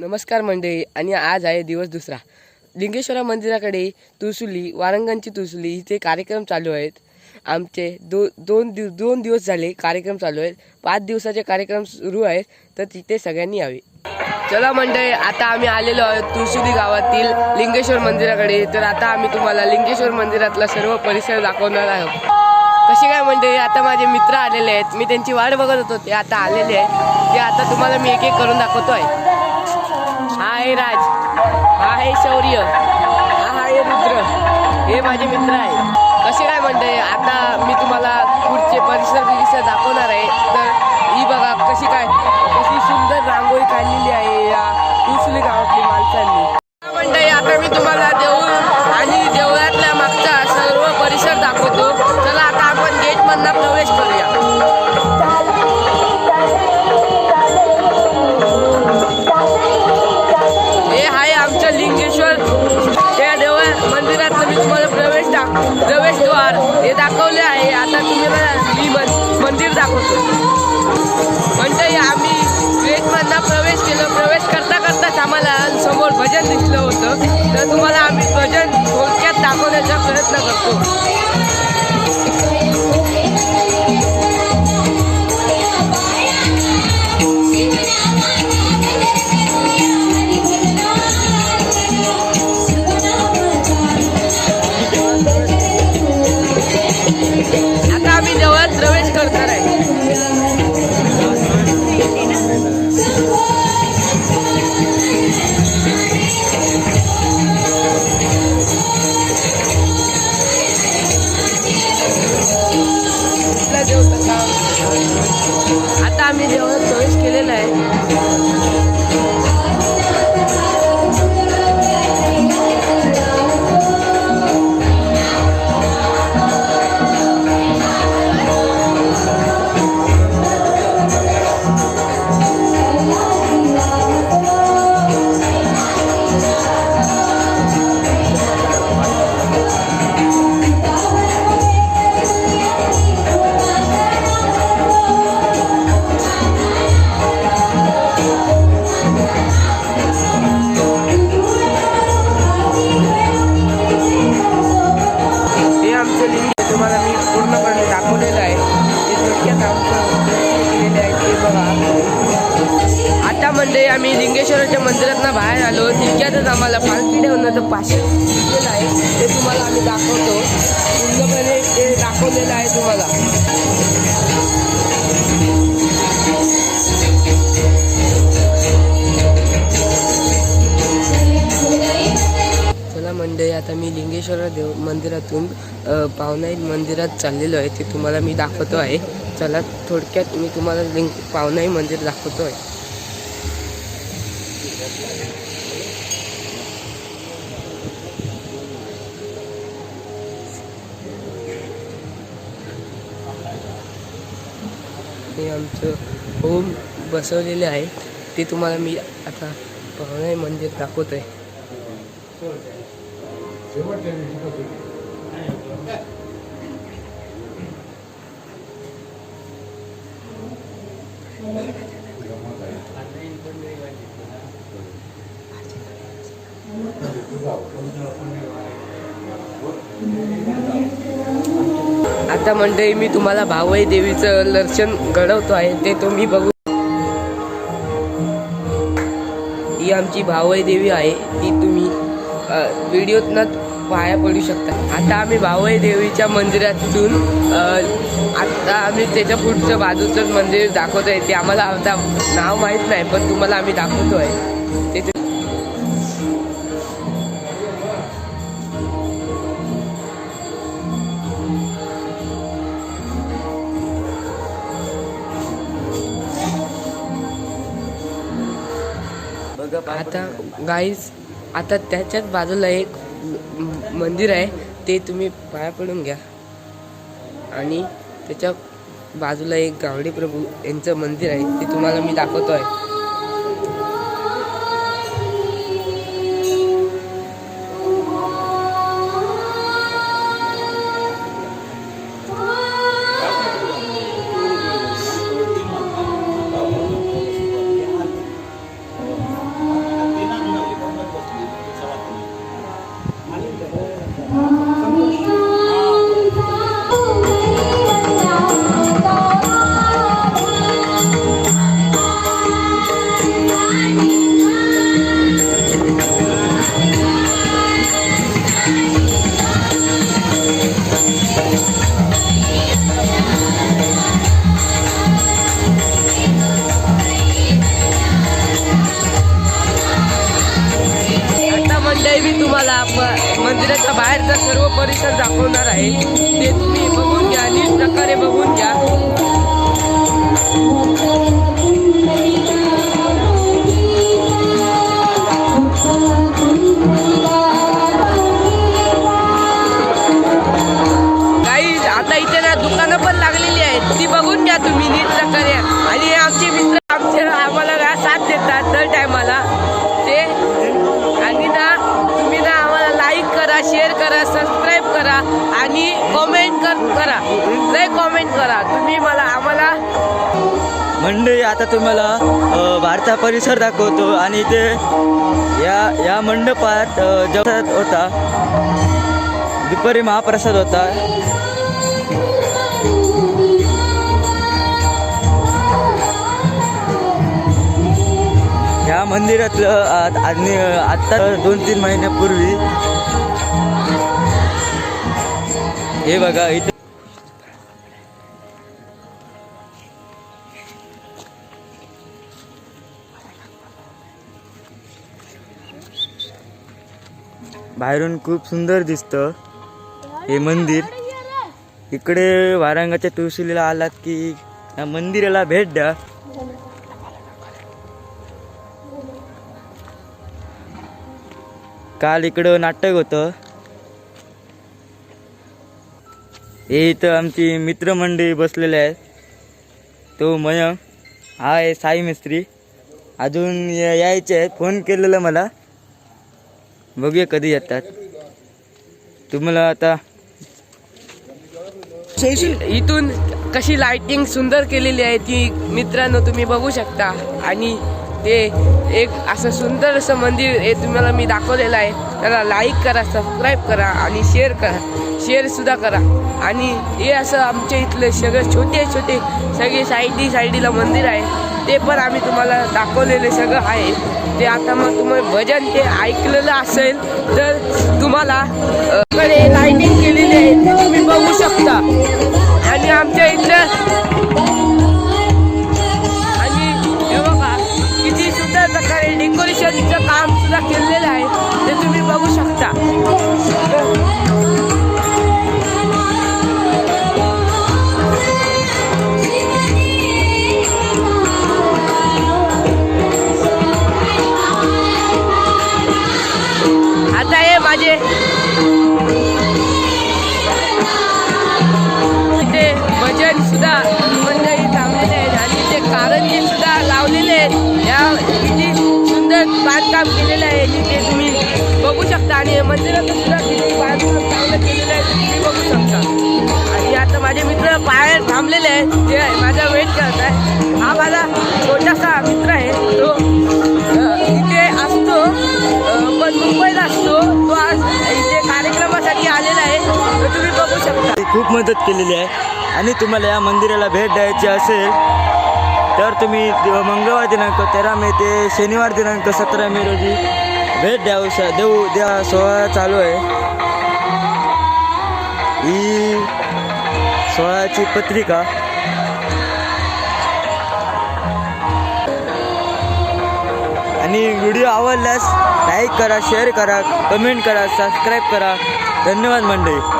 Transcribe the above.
नमस्कार मंडळी आणि आज आहे दिवस दुसरा. लिंगेश्वरा मंदिराकडे तुळसुली वारंगणची तुळसुली इथे कार्यक्रम चालू आहेत. आमचे दो दोन दिव दोन दिवस झाले कार्यक्रम चालू आहेत. पाच दिवसाचे कार्यक्रम सुरू आहेत तर तिथे सगळ्यांनी यावे. चला मंडळी आता आम्ही आलेलो आहोत तुळसुली गावातील लिंगेश्वर मंदिराकडे. तर आता आम्ही तुम्हाला लिंगेश्वर मंदिरातला सर्व परिसर दाखवणार आहोत. कसे काय मंडळी आता माझे मित्र आलेले आहेत. मी त्यांची वाट बघत होतो ते आता आलेले आहेत. ते आता तुम्हाला मी एक एक करून दाखवतो आहे आहे राज. हा आहे शौर्य. हा आहे रुद्र. हे माझे मित्र आहे. कसे काय म्हणते आता मी तुम्हाला पुढचे परिसर दाखवणार आहे. तर ही बघा कशी काय होतो. म्हणजे आम्ही गेटमधनं प्रवेश केलो. प्रवेश करता करताच आम्हाला समोर भजन दिसलं होतं. तर तुम्हाला आम्ही भजन थोडक्यात दाखवण्याचा प्रयत्न करतो. आम्ही लिंगेश्वराच्या मंदिरातनं बाहेर आलो. तितक्यातच आम्हाला पालखी ठेवण्याचं पाचशे दिलेलं आहे. ते तुम्हाला आम्ही दाखवतो. पूर्णपणे ते दाखवलेलं आहे तुम्हाला. चला मंडळी आता मी लिंगेश्वर देव मंदिरातून पावनाई मंदिरात चाललेलो आहे. ते तुम्हाला मी दाखवतो आहे. चला थोडक्यात मी तुम्हाला लिंग पावनाई मंदिर दाखवतो आहे. हे आमचं होम बसवलेले आहे. ते तुम्हाला मी आता पाहुणे मंदिर दाखवतो आहे आता मंडळी मी तुम्हाला भावई देवीचं दर्शन घडवतो आहे ते तुम्ही बघू. ही आमची भावई देवी आहे ती तुम्ही अ, व्हिडिओतनं पाया पडू शकता. आता आम्ही भावई देवीच्या मंदिरातून आता आम्ही त्याच्या पुढचं बाजूचं मंदिर दाखवत आहे ते आम्हाला आता नाव माहीत नाही पण तुम्हाला आम्ही दाखवतो आहे ते आता गाईज आता त्याच्याच बाजूला एक मंदिर आहे ते तुम्ही पाया पडून घ्या. आणि त्याच्या बाजूला एक गावडे प्रभू यांचं मंदिर आहे ते तुम्हाला मी दाखवतो आहे मंदिराच्या बाहेरचा सर्व परिसर दाखवणार आहे. ते तुम्ही बघून घ्या नीट प्रकारे बघून घ्या. काही आता इथे ना दुकानं पण लागलेली आहेत. ती बघून घ्या तुम्ही नीट प्रकारे. कमेंट करा. तुम्ही मला आम्हाला मंडळी आता तुम्हाला भारता परिसर दाखवतो आणि इथे या या मंडपात अ, होता. दुपारी महाप्रसाद होता. या मंदिरातलं आणि आत्ता दोन तीन महिन्यापूर्वी हे बघा इथे बाहेरून खूप सुंदर दिसतं. हे मंदिर. इकडे वारंगाच्या तुळशीला आलात की या मंदिराला भेट द्या. काल इकडं नाटक होतं. हे इथं आमची मित्रमंडळी बसलेले आहेत. तो मयंक हा आहे साई मिस्त्री. अजून या- यायचे आहेत. फोन केलेला मला. बघूया कधी येतात. तुम्हाला आता इथून कशी लाइटिंग सुंदर केलेली आहे ती मित्रांनो तुम्ही बघू शकता. आणि ते एक असं सुंदर असं मंदिर हे तुम्हाला मी दाखवलेलं आहे. त्याला लाईक करा सबस्क्राईब करा आणि शेअर करा. शेअर सुद्धा करा. आणि हे असं आमच्या इथले सगळे छोटे छोटे सगळे साईडी साईडीला मंदिर आहे. ते पण आम्ही तुम्हाला दाखवलेले सगळं आहे. ते आता मग तुम्ही भजन ते ऐकलेलं असेल तर तुम्हाला कडे लाइटिंग केलेली आहे ते तुम्ही बघू शकता. आणि आमच्या इथे बांधकाम केलेलं आहे जिथे तुम्ही बघू शकता आणि मंदिराचं सुद्धा तिथे बांधकाम चांगलं केलेलं आहे तुम्ही बघू शकता. आणि आता माझे मित्र बाहेर थांबलेले आहेत ते माझा वेट करत आहे. हा माझा छोटासा मित्र आहे तो इथे असतो पण मुंबईत असतो तो आज इथे कार्यक्रमासाठी आलेला आहे तर तुम्ही बघू शकता. खूप मदत केलेली आहे. आणि तुम्हाला या मंदिराला भेट द्यायची असेल तर तुम्ही मंगळवार दिनांक तेरा मे ते शनिवार दिनांक सतरा मे रोजी भेट द्याऊ श देऊ द्या सोहळा चालू आहे. ही सोहळ्याची पत्रिका आणि व्हिडिओ आवडल्यास लाईक करा शेअर करा कमेंट करा सबस्क्राईब करा. धन्यवाद मंडळी.